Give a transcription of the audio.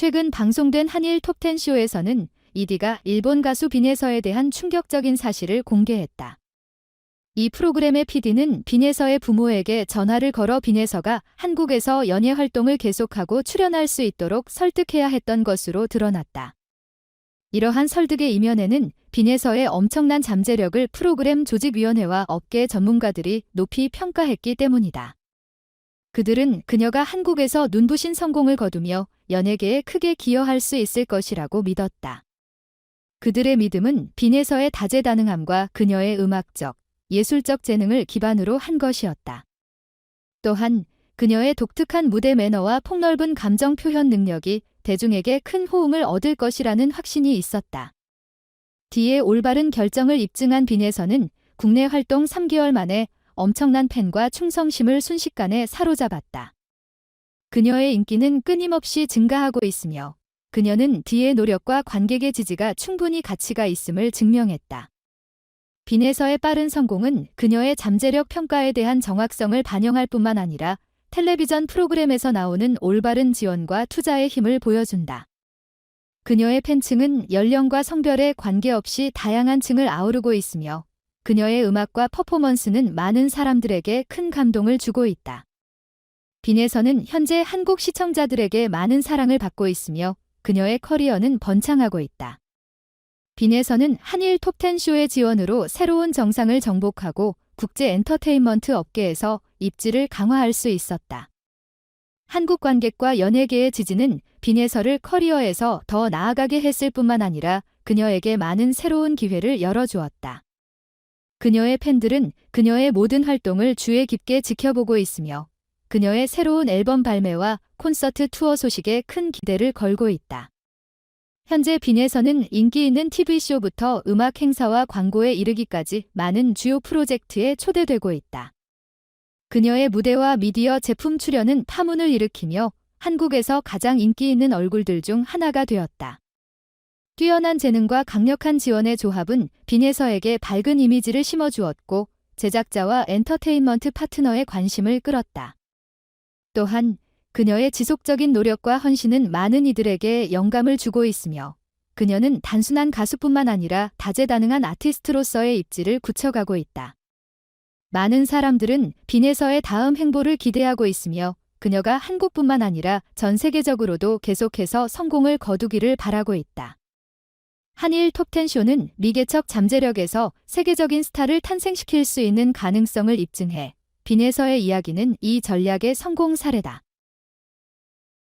최근 방송된 한일 톱10 쇼에서는 이디가 일본 가수 빈에서에 대한 충격적인 사실을 공개했다. 이 프로그램의 PD는 빈에서의 부모에게 전화를 걸어 빈에서가 한국에서 연예 활동을 계속하고 출연할 수 있도록 설득해야 했던 것으로 드러났다. 이러한 설득의 이면에는 빈에서의 엄청난 잠재력을 프로그램 조직위원회와 업계 전문가들이 높이 평가했기 때문이다. 그들은 그녀가 한국에서 눈부신 성공을 거두며 연예계에 크게 기여할 수 있을 것이라고 믿었다. 그들의 믿음은 빈에서의 다재다능함과 그녀의 음악적, 예술적 재능을 기반으로 한 것이었다. 또한 그녀의 독특한 무대 매너와 폭넓은 감정 표현 능력이 대중에게 큰 호응을 얻을 것이라는 확신이 있었다. 뒤에 올바른 결정을 입증한 빈에서는 국내 활동 3개월 만에 엄청난 팬과 충성심을 순식간에 사로잡았다. 그녀의 인기는 끊임없이 증가하고 있으며 그녀는 뒤의 노력과 관객의 지지가 충분히 가치가 있음을 증명했다. 빈에서의 빠른 성공은 그녀의 잠재력 평가에 대한 정확성을 반영할 뿐만 아니라 텔레비전 프로그램에서 나오는 올바른 지원과 투자의 힘을 보여준다. 그녀의 팬층은 연령과 성별에 관계없이 다양한 층을 아우르고 있으며 그녀의 음악과 퍼포먼스는 많은 사람들에게 큰 감동을 주고 있다. 빈에서는 현재 한국 시청자들에게 많은 사랑을 받고 있으며 그녀의 커리어는 번창하고 있다. 빈에서는 한일 톱10 쇼의 지원으로 새로운 정상을 정복하고 국제 엔터테인먼트 업계에서 입지를 강화할 수 있었다. 한국 관객과 연예계의 지지는 빈에서를 커리어에서 더 나아가게 했을 뿐만 아니라 그녀에게 많은 새로운 기회를 열어주었다. 그녀의 팬들은 그녀의 모든 활동을 주의 깊게 지켜보고 있으며 그녀의 새로운 앨범 발매와 콘서트 투어 소식에 큰 기대를 걸고 있다. 현재 빈에서는 인기 있는 TV쇼부터 음악 행사와 광고에 이르기까지 많은 주요 프로젝트에 초대되고 있다. 그녀의 무대와 미디어 제품 출연은 파문을 일으키며 한국에서 가장 인기 있는 얼굴들 중 하나가 되었다. 뛰어난 재능과 강력한 지원의 조합은 빈에서에게 밝은 이미지를 심어주었고 제작자와 엔터테인먼트 파트너의 관심을 끌었다. 또한 그녀의 지속적인 노력과 헌신은 많은 이들에게 영감을 주고 있으며 그녀는 단순한 가수뿐만 아니라 다재다능한 아티스트로서의 입지를 굳혀가고 있다. 많은 사람들은 빈에서의 다음 행보를 기대하고 있으며 그녀가 한국뿐만 아니라 전 세계적으로도 계속해서 성공을 거두기를 바라고 있다. 한일 톱10 쇼는 미개척 잠재력에서 세계적인 스타를 탄생시킬 수 있는 가능성을 입증해 빈에서의 이야기는 이 전략의 성공 사례다.